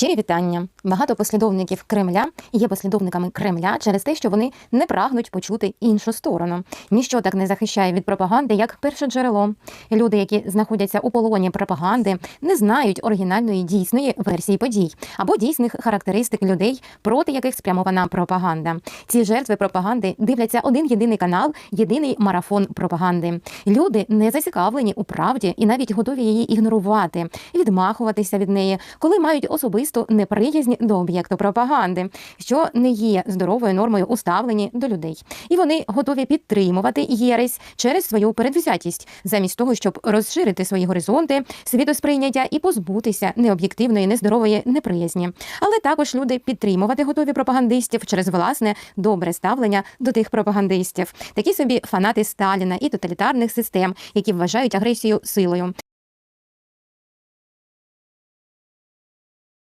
Щирі вітання. Багато послідовників Кремля є послідовниками Кремля через те, що вони не прагнуть почути іншу сторону. Ніщо так не захищає від пропаганди, як перше джерело. Люди, які знаходяться у полоні пропаганди, не знають оригінальної дійсної версії подій або дійсних характеристик людей, проти яких спрямована пропаганда. Ці жертви пропаганди дивляться один єдиний канал, єдиний марафон пропаганди. Люди не зацікавлені у правді і навіть готові її ігнорувати, відмахуватися від неї, коли мають особисту неприязнь до об'єкту пропаганди, що не є здоровою нормою у ставленні до людей. І вони готові підтримувати єресь через свою передвзятість, замість того, щоб розширити свої горизонти, світосприйняття і позбутися необ'єктивної, нездорової неприязні. Але також люди підтримувати готові пропагандистів через власне добре ставлення до тих пропагандистів, такі собі фанати Сталіна і тоталітарних систем, які вважають агресію силою.